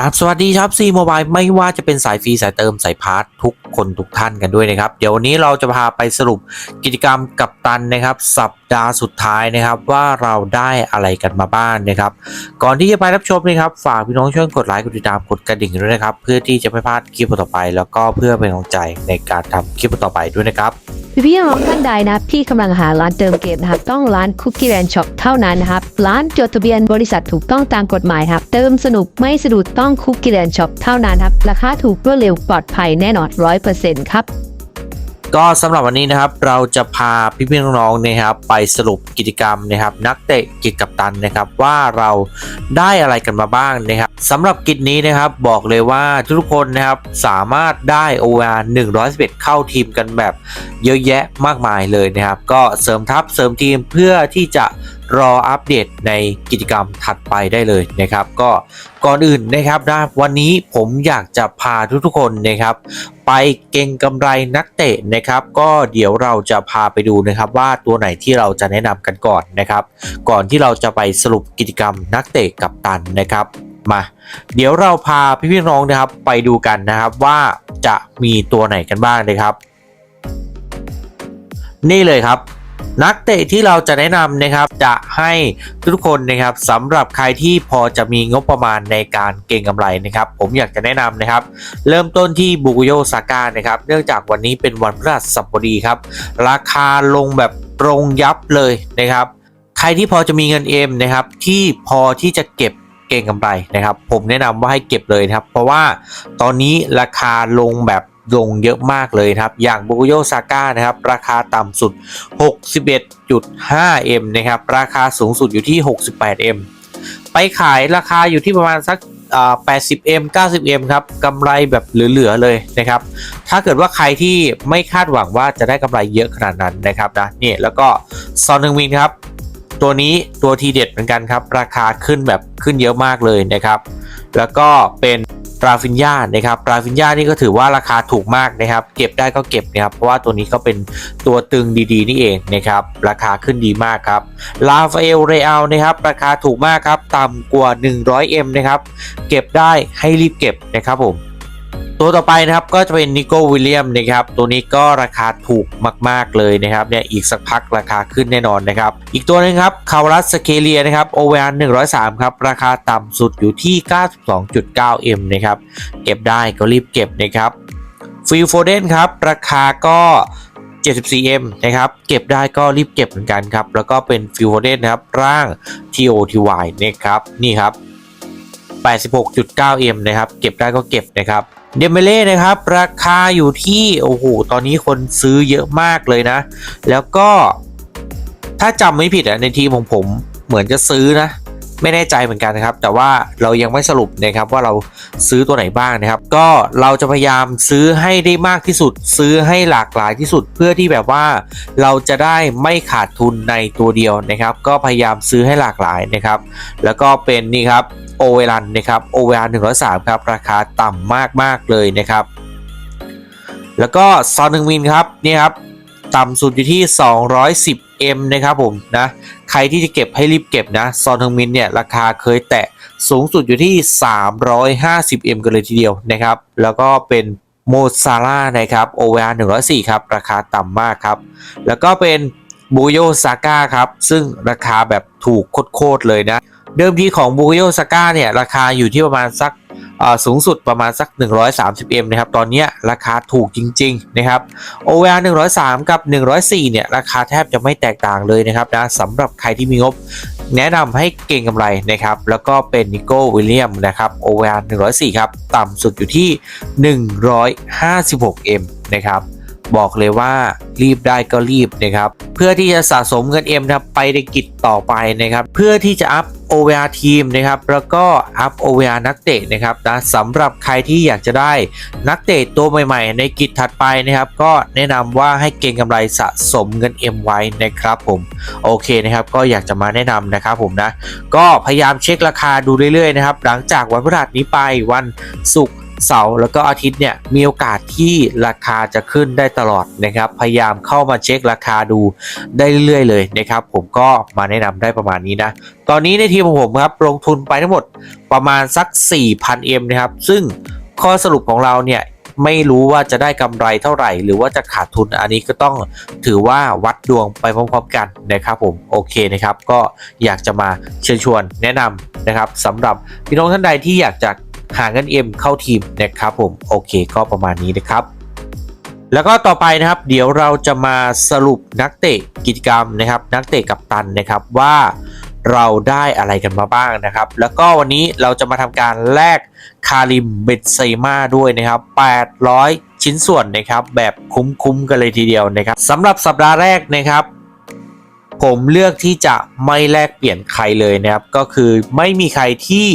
ครับสวัสดีครับซีโมบายไม่ว่าจะเป็นสายฟรีสายเติมสายพาร์ททุกคนทุกท่านกันด้วยนะครับ เดี๋ยววันนี้เราจะพาไปสรุปกิจกรรมกับตันนะครับ สัปดาห์สุดท้ายนะครับว่าเราได้อะไรกันมาบ้างนะครับ ก่อนที่จะไปรับชมนะครับ ฝากพี่น้องช่วยกดไลค์กดติดตามกดกระดิ่งด้วยนะครับ เพื่อที่จะไม่พลาดคลิปต่อไป แล้วก็เพื่อเป็นกำลังใจในการทำคลิปต่อไปด้วยนะครับพี่พี่น้องท่านใดนะครับที่กำลังหาร้านเติมเกมนะครับ ต้องร้านคุกกี้แ n นช็อปเท่านั้นนะครับ ร้านจดทะเบียนบริษัทถูกต้องตามกฎหมายครับ เติมสนุกไม่สะดุดต้องคุกกี้แ n นช็อปเท่านั้นครับ ราคาถูกรวดเร็วปลอดภัยแน่นอนร้อยเปอร์เซ็นต์ครับ ก็สำหรับวันนี้นะครับเราจะพาพี่พี่น้องๆนะครับไปสรุปกิจกรรมนะครับ นักเตะกิจกับตันนะครับว่าเราได้อะไรกันมาบ้างนะครับสำหรับกิจนี้นะครับบอกเลยว่าทุกคนนะครับสามารถได้ OR 111 เข้าทีมกันแบบเยอะแยะมากมายเลยนะครับ ก็เสริมทัพเสริมทีมเพื่อที่จะ รออัปเดตในกิจกรรมถัดไปได้เลยนะครับ ก็ก่อนอื่นนะครับนะวันนี้ผมอยากจะพาทุกๆคนนะครับ ไปเก่งกำไรนักเตะนะครับ ก็เดี๋ยวเราจะพาไปดูนะครับ ว่าตัวไหนที่เราจะแนะนำกันก่อนนะครับ ก่อนที่เราจะไปสรุปกิจกรรมนักเตะกับตันนะครับมาเดี๋ยวเราพาพี่ๆน้องนะครับไปดูกันนะครับว่าจะมีตัวไหนกันบ้างนะครับ นี่เลยครับ นักเตะที่เราจะแนะนำนะครับจะให้ทุกคนนะครับสำหรับใครที่พอจะมีงบประมาณในการเก็งกำไรนะครับผมอยากจะแนะนำนะครับ เริ่มต้นที่บุกุโยซาก้านะครับเนื่องจากวันนี้เป็นวันพฤหัสบดีครับ ราคาลงแบบตรงยับเลยนะครับ ใครที่พอจะมีเงินเอ็มนะครับที่พอที่จะเก็บเก่งกำไรนะครับ ผมแนะนำว่าให้เก็บเลยนะครับ เพราะว่าตอนนี้ราคาลงแบบ ลงเยอะมากเลยนะครับ อย่างบุกโยซาก้านะครับ ราคาต่ำสุด 61.5M นะครับ ราคาสูงสุดอยู่ที่ 68M ไปขายราคาอยู่ที่ประมาณสักอ่า 80M 90M ครับกำไรแบบเหลือ ๆ เลยนะครับ ถ้าเกิดว่าใครที่ไม่คาดหวังว่าจะได้กำไรเยอะขนาดนั้นนะครับนะเนี่ยแล้วก็ซอนนึงมินครับ ตัวนี้ตัวทีเด็ดเหมือนกันครับ ราคาขึ้นแบบขึ้นเยอะมากเลยนะครับ แล้วก็เป็น ราฟินยานะครับราฟินยานี่ก็ถือว่าราคาถูกมากนะครับ เก็บได้ก็เก็บนะครับ เพราะว่าตัวนี้ก็เป็นตัวตึงดีๆ นี่เองนะครับ ราคาขึ้นดีมากครับลาฟาเอลเรอัลนะครับ ราคาถูกมากครับ ต่ำกว่า 100M นะครับ เก็บได้ให้รีบเก็บนะครับผม ตัวต่อไปนะครับก็จะเป็นนิโก้วิลเลียมนะครับตัวนี้ก็ราคาถูกมาก ๆ เลยนะครับเนี่ยอีกสักพักราคาขึ้นแน่นอนนะครับ อีกตัวหนึงครับคารัสสเคเลียนะครับโอเวอร์103ครับราคาต่ำสุดอยู่ที่ 92.9M นะครับเก็บได้ก็รีบเก็บนะครับฟิลโฟเดนครับราคาก็ 74M นะครับ เก็บได้ก็รีบเก็บเหมือนกันครับ แล้วก็เป็นฟิลโฟเดนนะครับ ร่าง TOTY นะครับ นี่ครับ 86.9M นะครับ เก็บได้ก็เก็บนะครับ เดมเบเล่นะครับ ราคาอยู่ที่ โอ้โห ตอนนี้คนซื้อเยอะมากเลยนะ แล้วก็ถ้าจำไม่ผิดอะในทีมของผมเหมือนจะซื้อนะ ไม่แน่ใจเหมือนกันนะครับ แต่ว่าเรายังไม่สรุปนะครับว่าเราซื้อตัวไหนบ้างนะครับ ก็เราจะพยายามซื้อให้ได้มากที่สุด ซื้อให้หลากหลายที่สุดเพื่อที่แบบว่าเราจะได้ไม่ขาดทุนในตัวเดียวนะครับ ก็พยายามซื้อให้หลากหลายนะครับ แล้วก็เป็นนี่ครับโอเวรันนะครับโอเวรัน103ครับราคาต่ำมากมากๆเลยนะครับ แล้วก็ซอนหนึ่งมินครับนี่ครับต่ำสุดอยู่ที่ M นะครับผมนะใครที่จะเก็บให้รีบเก็บนะซอนทังมินเนี่ยราคาเคยแตะสูงสุดอยู่ที่ 350M กันเลยทีเดียวนะครับ แล้วก็เป็นโมซาร่านะครับโอเวอร์104ครับ ราคาต่ำมากครับ แล้วก็เป็นบูโยซาก้าครับ ซึ่งราคาแบบถูกโคตรเลยนะ เดิมทีของบูโยซาก้าเนี่ยราคาอยู่ที่ประมาณสักสูงสุดประมาณสัก 130M นะครับ ตอนนี้ราคาถูกจริง ๆ นะครับ OVR 103 กับ 104 เนี่ย ราคาแทบจะไม่แตกต่างเลยนะครับนะสำหรับใครที่มีงบแนะนำให้เก่งกำไรนะครับ แล้วก็เป็นนิโก้วิลเลียมนะครับ OVR 104 ครับ ต่ำสุดอยู่ที่ 156M นะครับบอกเลยว่ารีบได้ก็รีบนะครับ เพื่อที่จะสะสมเงิน M นะครับไปในกิจต่อไปนะครับ เพื่อที่จะอัพ OVR ทีมนะครับแล้วก็อัพ OVR นักเตะนะครับนะสำหรับใครที่อยากจะได้นักเตะตัวใหม่ๆ ในกิจถัดไปนะครับ ก็แนะนำว่าให้เก็งกำไรสะสมเงิน M ไว้นะครับผมโอเคนะครับก็อยากจะมาแนะนำนะครับผมนะก็พยายามเช็คราคาดูเรื่อยๆนะครับหลังจากวันพฤหัสนี้ไปวันศุกร์ เสาร์แล้วก็อาทิตย์เนี่ยมีโอกาสที่ราคาจะขึ้นได้ตลอดนะครับ พยายามเข้ามาเช็คราคาดูได้เรื่อยๆเลยนะครับ ผมก็มาแนะนำได้ประมาณนี้นะ ตอนนี้ในทีมของผมครับลงทุนไปทั้งหมดประมาณสัก 4,000 M นะครับ ซึ่งข้อสรุปของเราเนี่ยไม่รู้ว่าจะได้กำไรเท่าไหร่ หรือว่าจะขาดทุนอันนี้ก็ต้องถือว่าวัดดวงไปพร้อมๆกันนะครับผมโอเคนะครับ ก็อยากจะมาเชิญชวนแนะนำนะครับสำหรับพี่น้องท่านใดที่อยากจะ หาเงินเอ็มเข้าทีมนะครับผมโอเคก็ประมาณนี้นะครับ แล้วก็ต่อไปนะครับ เดี๋ยวเราจะมาสรุปนักเตะกิจกรรมนะครับ นักเตะกับตันนะครับว่าเราได้อะไรกันมาบ้างนะครับ แล้วก็วันนี้เราจะมาทำการแลกคาริมเบนเซมาด้วยนะครับ 800 ชิ้นส่วนนะครับ แบบคุ้มๆกันเลยทีเดียวนะครับสำหรับสัปดาห์แรกนะครับ ผมเลือกที่จะไม่แลกเปลี่ยนใครเลยนะครับ ก็คือไม่มีใครที่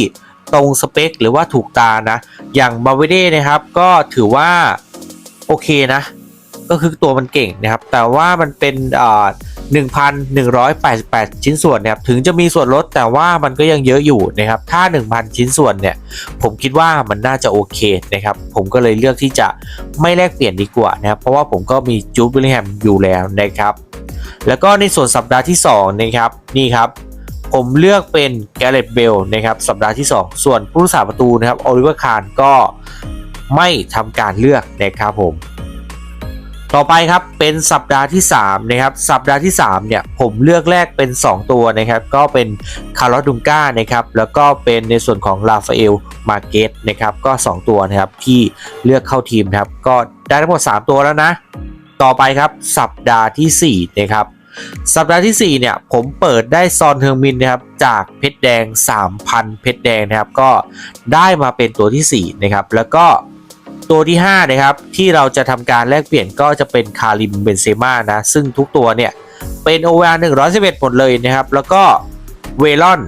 ตรงสเปคหรือว่าถูกตานะ อย่างบาเวเด้นะครับก็ถือว่าโอเคนะ ก็คือตัวมันเก่งนะครับ แต่ว่ามันเป็นอ่า1,188 ชิ้นส่วนนะครับถึงจะมีส่วนลดแต่ว่ามันก็ยังเยอะอยู่นะครับ ถ้า 1,000 ชิ้นส่วนเนี่ย ผมคิดว่ามันน่าจะโอเคนะครับ ผมก็เลยเลือกที่จะไม่แลกเปลี่ยนดีกว่านะครับ เพราะว่าผมก็มีจูบิลแฮมอยู่แล้วนะครับ แล้วก็ในส่วนสัปดาห์ที่2นะครับนี่ครับ ผมเลือกเป็นแกเรตเบลนะครับสัปดาห์ที่ 2 ส่วนผู้รักษาประตูนะครับโอลิเวอร์คารก็ไม่ทำการเลือกนะครับผมต่อไปครับเป็นสัปดาห์ที่3นะครับสัปดาห์ที่3เนี่ยผมเลือกแรกเป็น 2 ตัวนะครับก็เป็นคาร์ลอดุงก้านะครับแล้วก็เป็นในส่วนของลาฟาเอลมาเกตนะครับก็ 2 ตัวนะครับที่เลือกเข้าทีมนะครับก็ได้ทั้งหมด 3 ตัวแล้วนะ ต่อไปครับสัปดาห์ทีสี่4นะครับ สัปดาห์ทีสี่ 4 เนี่ย ผมเปิดได้ซอนเทอร์มินนะครับ จากเพชรแดง 3,000 เพชรแดงนะครับ ก็ได้มาเป็นตัวทีสี่ 4 นะครับ แล้วก็ตัวที่ 5 นะครับ ที่เราจะทำการแลกเปลี่ยนก็จะเป็นคาริมเบนเซม่านะ ซึ่งทุกตัวเนี่ย เป็น OVR 111 หมดเลยนะครับ แล้วก็เวลอน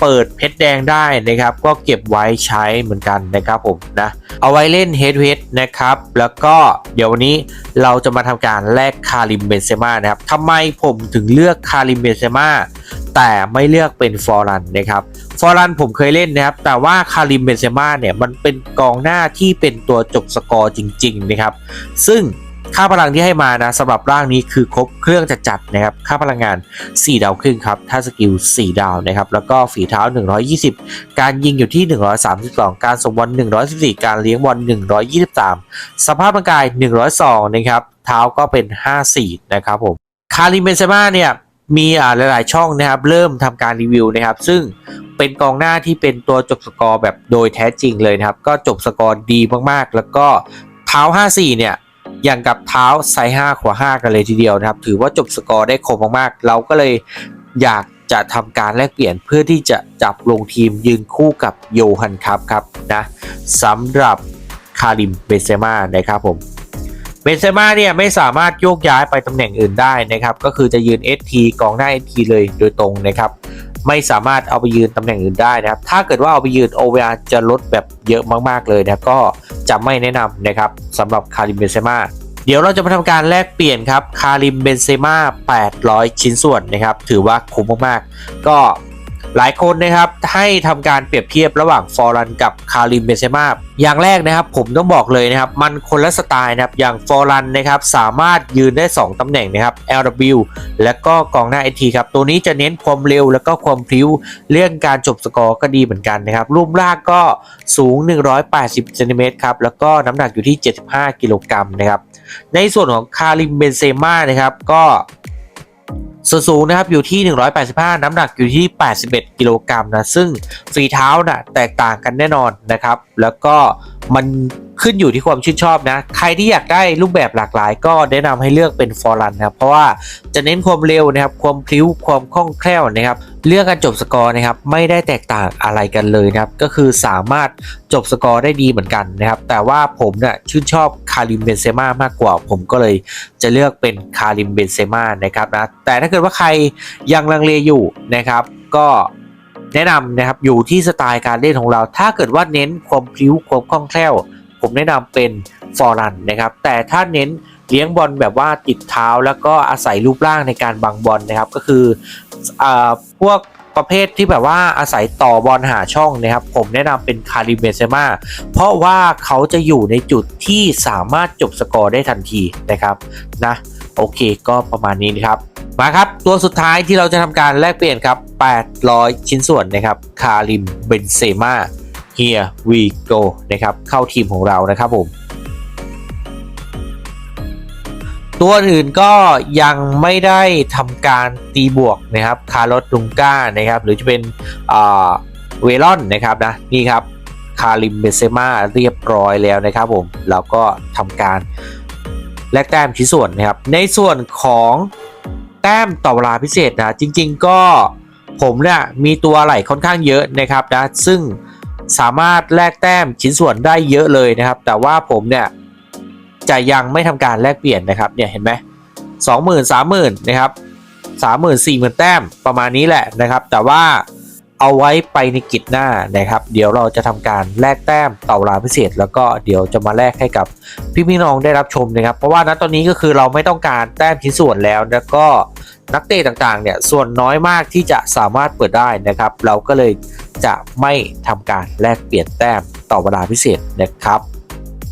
เปิดเพชรแดงได้นะครับ ก็เก็บไว้ใช้เหมือนกันนะครับผมนะเอาไว้เล่นเฮดเ a ดนะครับ แล้วก็เดี๋ยววันนี้เราจะมาทำการแลกคาริมเบนเซม่านะครับทำไมผมถึงเลือกคาริมเบนเซม่าแต่ไม่เลือกเป็นฟอรันนะครับฟอร์รันผมเคยเล่นนะครับ แต่ว่าคาริมเบนเซม่าเนี่ยมันเป็นกองหน้าที่เป็นตัวจบสกอร์จริง ๆ นะครับ ซึ่ง ค่าพลังที่ให้มานะสำหรับร่างนี้คือครบเครื่องจัดๆนะครับ ค่าพลังงาน 4 ดาวครึ่งครับ ถ้าสกิล 4 ดาวนะครับ แล้วก็ฝีเท้า 120 การยิงอยู่ที่ 132 การส่งบอล114 การเลี้ยงบอล123 สภาพร่างกาย 102 นะครับ เท้าก็เป็น 54 นะครับผม คาริมเบนเซม่าเนี่ยมีอ่าหลาย ๆ ช่องนะครับ เริ่มทำการรีวิวนะครับ ซึ่งเป็นกองหน้าที่เป็นตัวจบสกอร์แบบโดยแท้จริงเลยนะครับ ก็จบสกอร์ดีมาก ๆ แล้วก็เท้า 54 เนี่ย อย่างกับเท้าไซส์5ขวา5กันเลยทีเดียวนะครับ ถือว่าจบสกอร์ได้คมมากๆ เราก็เลยอยากจะทำการแลกเปลี่ยนเพื่อที่จะจับลงทีมยืนคู่กับโยฮันครับครับนะสำหรับคาริมเบเซม่านะครับผมเบนเซม่าเนี่ยไม่สามารถโยกย้ายไปตำแหน่งอื่นได้นะครับ ก็คือจะยืน ST กองหน้า ST เลยโดยตรงนะครับ ไม่สามารถเอาไปยืนตำแหน่งอื่นได้นะครับ ถ้าเกิดว่าเอาไปยืน OVR จะลดแบบเยอะมากๆเลยนะก็จะไม่แนะนำนะครับสำหรับคาริมเบนเซม่าเดี๋ยวเราจะมาทำการแลกเปลี่ยนครับ คาริมเบนเซม่า800 ชิ้นส่วนนะครับ ถือว่าคุ้มมากๆ ก็ หลายคนนะครับให้ทำการเปรียบเทียบระหว่างฟอร์รันกับคาริมเบนเซมาอย่างแรกนะครับผมต้องบอกเลยนะครับ มันคนละสไตล์นะครับอย่างฟอร์รันนะครับสามารถยืนได้ 2ตำแหน่งนะครับ LW และก็กองหน้า ST ครับ ตัวนี้จะเน้นความเร็วแล้วก็ความพลิ้ว เรื่องการจบสกอร์ก็ดีเหมือนกันนะครับ รูปร่างก็สูง 180เซนติเมตรครับ แล้วก็น้ำหนักอยู่ที่ 75 กิโลกรัมนะครับ ในส่วนของคาริมเบนเซม่านะครับก็ ส่วนสูงนะครับอยู่ที่ 185 น้ำหนักอยู่ที่ 81 กิโลกรัมนะซึ่งฝีเท้านะ่ะแตกต่างกันแน่นอนนะครับ แล้วก็ มันขึ้นอยู่ที่ความชื่นชอบนะ ใครที่อยากได้รูปแบบหลากหลาย ก็แนะนำให้เลือกเป็นฟอร์รันนะครับ เพราะว่าจะเน้นความเร็วนะครับ ความพลิ้ว ความคล่องแคล่วนะครับ เรื่องการจบสกอร์นะครับ ไม่ได้แตกต่างอะไรกันเลยนะครับ ก็คือสามารถจบสกอร์ได้ดีเหมือนกันนะครับ แต่ว่าผมเนี่ยชื่นชอบคาริมเบนเซม่ามากกว่า ผมก็เลยจะเลือกเป็นคาริมเบนเซม่านะครับนะ แต่ถ้าเกิดว่าใครยังลังเลอยู่นะครับ ก็ แนะนำนะครับอยู่ที่สไตล์การเล่นของเรา ถ้าเกิดว่าเน้นความพลิ้วความคล่องแคล่ว ผมแนะนำเป็นฟอร์รันนะครับแต่ถ้าเน้นเลี้ยงบอลแบบว่าติดเท้าแล้วก็อาศัยรูปร่างในการบังบอลนะครับก็คืออาพวกประเภทที่แบบว่าอาศัยต่อบอลหาช่องนะครับ ผมแนะนำเป็นคาริเบนเซมาเพราะว่าเขาจะอยู่ในจุดที่สามารถจบสกอร์ได้ทันทีนะครับนะโอเคก็ประมาณนี้นะครับมาครับตัวสุดท้ายที่เราจะทำการแลกเปลี่ยนครับ 800 ชิ้นส่วนนะครับ คาริม เบนเซม่า here we go นะครับ เข้าทีมของเรานะครับผม ตัวอื่นก็ยังไม่ได้ทำการตีบวกนะครับ คาร์ลอสลุงก้านะครับ หรือจะเป็นเวลอนนะครับนะ นี่ครับ คาริม เบเซมาเรียบร้อยแล้วนะครับผม แล้วก็ทำการแลกแต้มชิ้นส่วนนะครับ ในส่วนของแต้มต่อเวลาพิเศษนะ จริง ๆ ก็ ผมเนี่ยมีตัวไหลค่อนข้างเยอะนะครับนะซึ่งสามารถแลกแต้มชิ้นส่วนได้เยอะเลยนะครับ แต่ว่าผมเนี่ยจะยังไม่ทำการแลกเปลี่ยนนะครับเนี่ยเห็นไหมสองหมื่นสามหมื่นนะครับสามหมื่นสี่หมื่นแต้มประมาณนี้แหละนะครับ แต่ว่า เอาไว้ไปในกิจหน้านะครับ เดี๋ยวเราจะทำการแลกแต้มต่อเวลาพิเศษ แล้วก็เดี๋ยวจะมาแลกให้กับพี่พี่น้องได้รับชมนะครับ เพราะว่าณตอนนี้ก็คือเราไม่ต้องการแต้มชิ้นส่วนแล้วแล้วก็นักเตะต่างๆเนี่ยส่วนน้อยมากที่จะสามารถเปิดได้นะครับ เราก็เลยจะไม่ทำการแลกเปลี่ยนแต้มต่อเวลาพิเศษนะครับ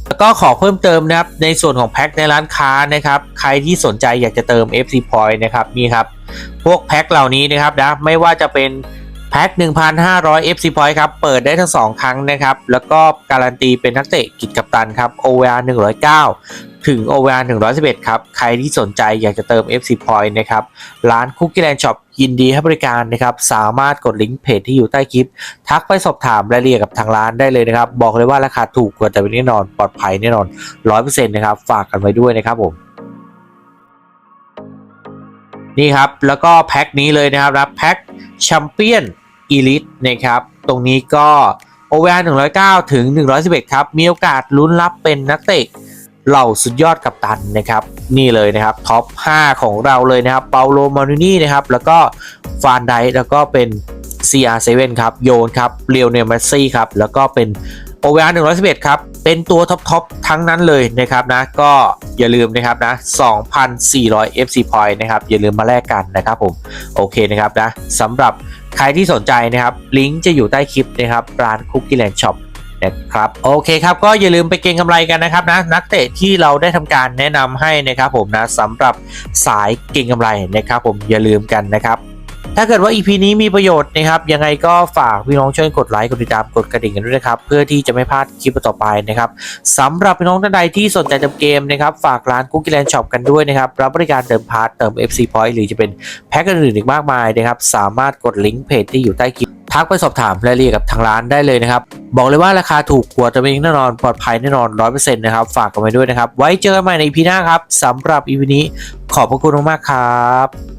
แล้วก็ขอเพิ่มเติมนะครับในส่วนของแพ็คในร้านค้านะครับ ใครที่สนใจอยากจะเติม FC Point นะครับนี่ครับ พวกแพ็คเหล่านี้นะครับนะไม่ว่าจะเป็น แพ็ค1,500 FC Point ครับ เปิดได้ทั้ง 2 ครั้งนะครับ แล้วก็การันตีเป็นนักเตะกิจกัปตันครับ OVR 109 ถึง OVR 111 ครับ ใครที่สนใจอยากจะเติม FC Point นะครับ ร้าน Cookie Land Shop ยินดีให้บริการนะครับ สามารถกดลิงก์เพจที่อยู่ใต้คลิป ทักไปสอบถามรายละเอียดกับทางร้านได้เลยนะครับ บอกเลยว่าราคาถูกกว่าแต่เป็นแน่นอน ปลอดภัยแน่นอน 100%นะครับ ฝากกันไว้ด้วยนะครับผม นี่ครับ แล้วก็แพ็คนี้เลยนะครับนะแพ็คแชมเปี้ยนอีลิทนะครับ ตรงนี้ก็ OVR 109 ถึง 111 ครับ มีโอกาสลุ้นรับเป็นนักเตะเหล่าสุดยอดกัปตันนะครับ นี่เลยนะครับ ท็อป 5 ของเราเลยนะครับ เปาโลมานูนี่นะครับ แล้วก็ฟานไดแล้วก็เป็น CR7 ครับ โยนครับเรียวเนลเมสซี่ครับ แล้วก็เป็น OVR 111ครับ เป็นตัวท็อปทอปทั้งนั้นเลยนะครับนะ ก็อย่าลืมนะครับนะ2,400 FC point นะครับ อย่าลืมมาแลกกันนะครับผม โอเคนะครับนะสำหรับใครที่สนใจนะครับ ลิงก์จะอยู่ใต้คลิปนะครับ ร้าน Cookie Land Shop นะครับโอเคครับก็อย่าลืมไปเก็งกำไรกันนะครับนะนักเตะที่เราได้ทำการแนะนำให้นะครับผมนะสำหรับสายเก็งกำไรนะครับผมอย่าลืมกันนะครับ ถ้าเกิดว่า EP นี้มีประโยชน์นะครับ ยังไงก็ฝากพี่น้องช่วยกดไลค์กดติดตามกดกระดิ่งกันด้วยนะครับ เพื่อที่จะไม่พลาดคลิปต่อไปนะครับสำหรับพี่น้องท่านใดที่สนใจเติมเกมนะครับ ฝากร้าน Cookie Land Shop กันด้วยนะครับ รับบริการเติมพาร์ทเติม FC Point หรือจะเป็นแพ็คอื่นๆอีกมากมายนะครับ สามารถกดลิงก์เพจที่อยู่ใต้คลิปทักไปสอบถามรายละเอียดกับทางร้านได้เลยนะครับ บอกเลยว่าราคาถูกกว่าแต่เป็นแน่นอนปลอดภัยแน่นอน100%นะครับ ฝากกันไว้ด้วยนะครับ ไว้เจอกันใหม่ใน EP หน้าครับสำหรับ EP นี้ขอบพระคุณมากๆครับ